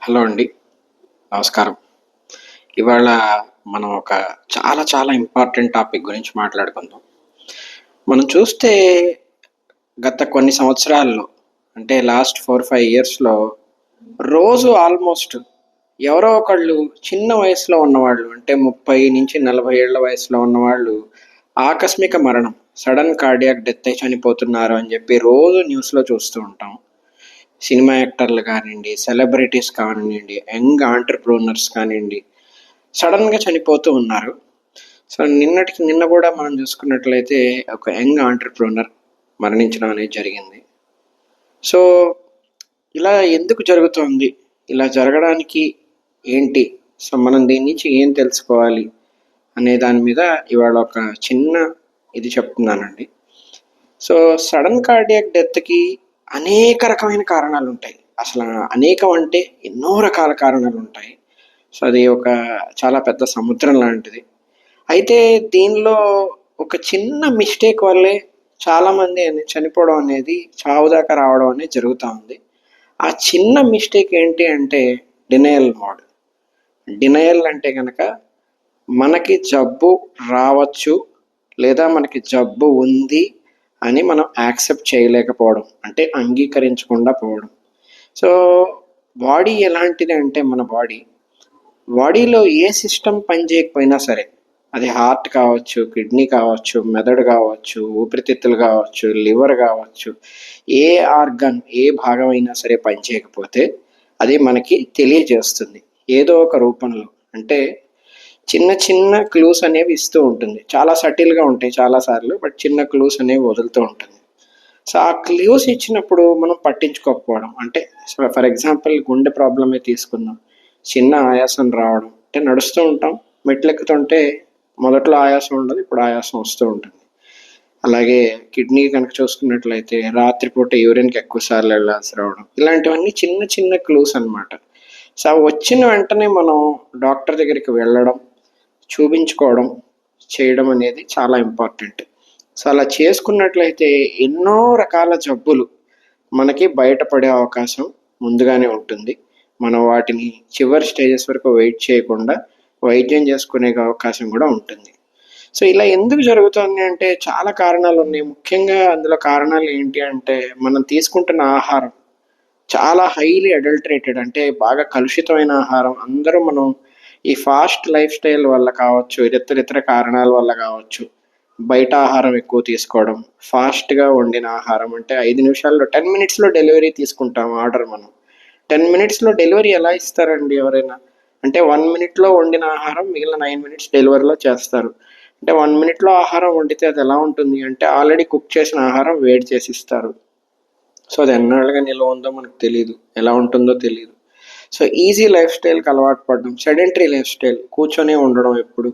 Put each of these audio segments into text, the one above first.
Hello అండి. నమస్కారం. ఇవాళ మనం ఒక చాలా చాలా ఇంపార్టెంట్ టాపిక్ గురించి మాట్లాడుకుందాం. మనం చూస్తే గత కొన్ని సంవత్సరాల్లో అంటే లాస్ట్ ఫోర్ ఫైవ్ ఇయర్స్లో రోజు ఆల్మోస్ట్ ఎవరో ఒకళ్ళు చిన్న వయసులో ఉన్నవాళ్ళు అంటే ముప్పై నుంచి నలభై ఏళ్ళ వయసులో ఉన్నవాళ్ళు ఆకస్మిక మరణం సడన్ కార్డియాక్ డెత్ అయి చనిపోతున్నారు అని చెప్పి రోజు న్యూస్లో చూస్తూ ఉంటాం. సినిమా యాక్టర్లు కానివ్వండి సెలబ్రిటీస్ కానివ్వండి యంగ్ ఆంటర్ప్రూనర్స్ కానివ్వండి సడన్గా చనిపోతూ ఉన్నారు. సో నిన్నటికి నిన్న కూడా మనం చూసుకున్నట్లయితే ఒక యంగ్ ఆంటర్ప్రూనర్ మరణించడం అనేది జరిగింది. సో ఇలా ఎందుకు జరుగుతోంది? ఇలా జరగడానికి ఏంటి? సో మనం దీని నుంచి ఏం తెలుసుకోవాలి? అనే దాని మీద ఇవాళ ఒక చిన్న ఇది చెప్తున్నానండి. సో సడన్ కార్డియాక్ డెత్కి అనేక రకమైన కారణాలు ఉంటాయి అసలు అనేకం అంటే ఎన్నో రకాల కారణాలు ఉంటాయి సో అది ఒక చాలా పెద్ద సముద్రం లాంటిది. అయితే దీనిలో ఒక చిన్న మిస్టేక్ వల్లే చాలామంది చనిపోవడం అనేది చావు దాకా రావడం అనేది జరుగుతూ ఉంది. ఆ చిన్న మిస్టేక్ ఏంటి అంటే డినయల్ మోడ్. డినయల్ అంటే కనుక మనకి జబ్బు రావచ్చు లేదా మనకి జబ్బు ఉంది అని మనం యాక్సెప్ట్ చేయలేకపోవడం అంటే అంగీకరించకుండా పోవడం. సో బాడీ ఎలాంటిది అంటే మన బాడీ. బాడీలో ఏ సిస్టమ్ పనిచేయకపోయినా సరే అది హార్ట్ కావచ్చు కిడ్నీ కావచ్చు మెదడు కావచ్చు ఊపిరితిత్తులు కావచ్చు లివర్ కావచ్చు ఏ ఆర్గన్ ఏ భాగం అయినా సరే పనిచేయకపోతే అది మనకి తెలియజేస్తుంది. ఏదో ఒక రూపంలో. అంటే చిన్న చిన్న క్లూస్ అనేవి ఇస్తూ ఉంటుంది. చాలా సటిల్గా ఉంటాయి చాలాసార్లు బట్ చిన్న క్లూస్ అనేవి వదులుతూ ఉంటుంది. సో ఆ క్లూస్ ఇచ్చినప్పుడు మనం పట్టించుకోకపోవడం అంటే ఫర్ ఎగ్జాంపుల్ గుండె ప్రాబ్లమే తీసుకుందాం చిన్న ఆయాసం రావడం అంటే నడుస్తూ ఉంటాం మెట్లు ఎక్కుతుంటే మొదట్లో ఆయాసం ఉండదు ఇప్పుడు ఆయాసం వస్తూ ఉంటుంది. అలాగే కిడ్నీ కనుక చూసుకున్నట్లయితే రాత్రిపూట యూరిన్కి ఎక్కువ సార్లు వెళ్ళాల్సి రావడం ఇలాంటివన్నీ చిన్న చిన్న క్లూస్ అన్నమాట. సో వచ్చిన వెంటనే మనం డాక్టర్ దగ్గరికి వెళ్ళడం చూపించుకోవడం చేయడం అనేది చాలా ఇంపార్టెంట్. సో అలా చేసుకున్నట్లయితే ఎన్నో రకాల జబ్బులు మనకి బయటపడే అవకాశం ముందుగానే ఉంటుంది. మనం వాటిని చివరి స్టేజెస్ వరకు వెయిట్ చేయకుండా వైద్యం చేసుకునే అవకాశం కూడా ఉంటుంది. సో ఇలా ఎందుకు జరుగుతుంది అంటే చాలా కారణాలు ఉన్నాయి. ముఖ్యంగా అందులో కారణాలు ఏంటి అంటే మనం తీసుకుంటున్న ఆహారం చాలా హైలీ అడల్టరేటెడ్ అంటే బాగా కలుషితమైన ఆహారం. అందరూ మనం ఈ ఫాస్ట్ లైఫ్ స్టైల్ వల్ల కావచ్చు ఇతర ఇతర కారణాల వల్ల కావచ్చు బయట ఆహారం ఎక్కువ తీసుకోవడం ఫాస్ట్గా వండిన ఆహారం అంటే ఐదు నిమిషాల్లో టెన్ మినిట్స్లో డెలివరీ తీసుకుంటాం ఆర్డర్ మనం. టెన్ మినిట్స్లో డెలివరీ ఎలా ఇస్తారండి ఎవరైనా? అంటే వన్ మినిట్లో వండిన ఆహారం మిగిలిన నైన్ మినిట్స్ డెలివరీలో చేస్తారు. అంటే వన్ మినిట్లో ఆహారం వండితే అది ఎలా ఉంటుంది అంటే ఆల్రెడీ కుక్ చేసిన ఆహారం వేడి చేసి ఇస్తారు. సో అది ఎన్నాళ్ళుగా నిల్వ ఉందో మనకు తెలియదు ఎలా ఉంటుందో తెలియదు సో ఈజీ లైఫ్ స్టైల్కి అలవాటు పడడం సెడెంటరీ లైఫ్ స్టైల్ కూర్చొనే ఉండడం ఎప్పుడు.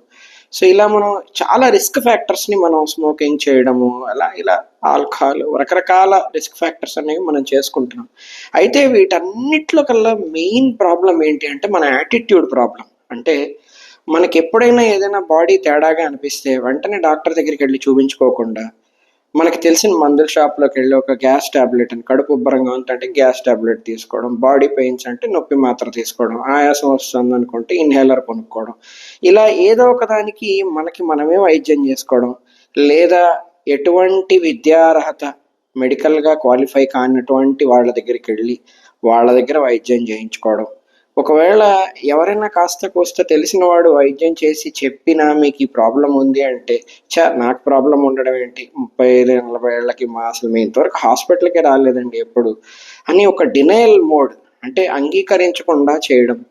సో ఇలా మనం చాలా రిస్క్ ఫ్యాక్టర్స్ని మనం స్మోకింగ్ చేయడము అలా ఇలా ఆల్కహాల్ రకరకాల రిస్క్ ఫ్యాక్టర్స్ అనేవి మనం చేసుకుంటున్నాం. అయితే వీటన్నిటిలో కల్లా మెయిన్ ప్రాబ్లం ఏంటి అంటే మన యాటిట్యూడ్ ప్రాబ్లం అంటే మనకి ఎప్పుడైనా ఏదైనా బాడీ తేడాగా అనిపిస్తే వెంటనే డాక్టర్ దగ్గరికి వెళ్ళి చూపించుకోకుండా మనకి తెలిసిన మందుల షాప్లోకి వెళ్ళి ఒక గ్యాస్ టాబ్లెట్ అని కడుపు ఉబ్బరంగా ఉందంటే గ్యాస్ టాబ్లెట్ తీసుకోవడం బాడీ పెయిన్స్ అంటే నొప్పి మాత్ర తీసుకోవడం ఆయాసం వస్తుంది అనుకుంటే ఇన్హేలర్ కొనుక్కోవడం. ఇలా ఏదో ఒక దానికి మనకి మనమే వైద్యం చేసుకోవడం లేదా ఎటువంటి విద్యార్హత మెడికల్గా క్వాలిఫై కానటువంటి వాళ్ళ దగ్గరికి వెళ్ళి వాళ్ళ దగ్గర వైద్యం చేయించుకోవడం. ఒకవేళ ఎవరైనా కాస్త కోస్త తెలిసిన వాడు వైద్యం చేసి చెప్పినా మీకు ఈ ప్రాబ్లం ఉంది అంటే చా నాకు ప్రాబ్లం ఉండడం ఏంటి? ముప్పై ఐదు నలభై ఏళ్ళకి మా అసలు మేము ఇంతవరకు హాస్పిటల్కే రాలేదండి ఎప్పుడు. అని ఒక డినయల్ మోడ్ అంటే అంగీకరించకుండా చేయడం.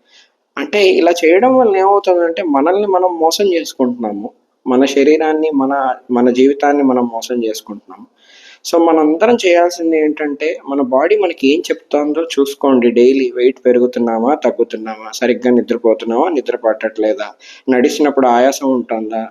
అంటే ఇలా చేయడం వల్ల ఏమవుతుందంటే మనల్ని మనం మోసం చేసుకుంటున్నాము. మన శరీరాన్ని మన మన జీవితాన్ని మనం మోసం చేసుకుంటున్నాము. సో మనందరం చేయాల్సింది ఏంటంటే మన బాడీ మనకి ఏం చెప్తుందో చూసుకోండి డైలీ. వెయిట్ పెరుగుతున్నామా తగ్గుతున్నామా సరిగ్గా నిద్రపోతున్నామా నిద్ర పట్టట్లేదా నడిచినప్పుడు ఆయాసం ఉంటుందా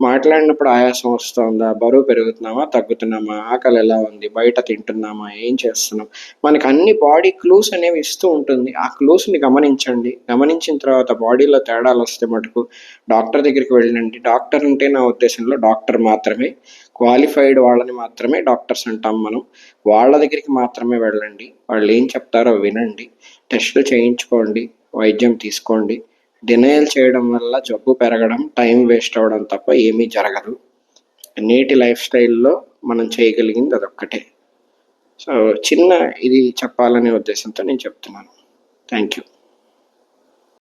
మాట్లాడినప్పుడు ఆయాసం వస్తుందా? బరువు పెరుగుతున్నామా? తగ్గుతున్నామా? ఆకలి ఎలా ఉంది? బయట తింటున్నామా? ఏం చేస్తున్నాం? మనకు అన్ని బాడీ క్లూస్ అనేవి ఇస్తూ ఉంటుంది. ఆ క్లూస్ని గమనించండి. గమనించిన తర్వాత బాడీలో తేడాలు వస్తే మటుకు డాక్టర్ దగ్గరికి వెళ్ళండి. డాక్టర్ అంటే నా ఉద్దేశంలో డాక్టర్ మాత్రమే. క్వాలిఫైడ్ వాళ్ళని మాత్రమే డాక్టర్స్ అంటాం మనం. వాళ్ళ దగ్గరికి మాత్రమే వెళ్ళండి. వాళ్ళు ఏం చెప్తారో వినండి. టెస్టులు చేయించుకోండి. వైద్యం తీసుకోండి. డినయల్ చేయడం వల్ల జబ్బు పెరగడం టైం వేస్ట్ అవ్వడం తప్ప ఏమీ జరగదు. నేటి లైఫ్ స్టైల్లో మనం చేయగలిగింది అదొక్కటే. సో చిన్న ఇది చెప్పాలనే ఉద్దేశంతో నేను చెప్తున్నాను. Thank you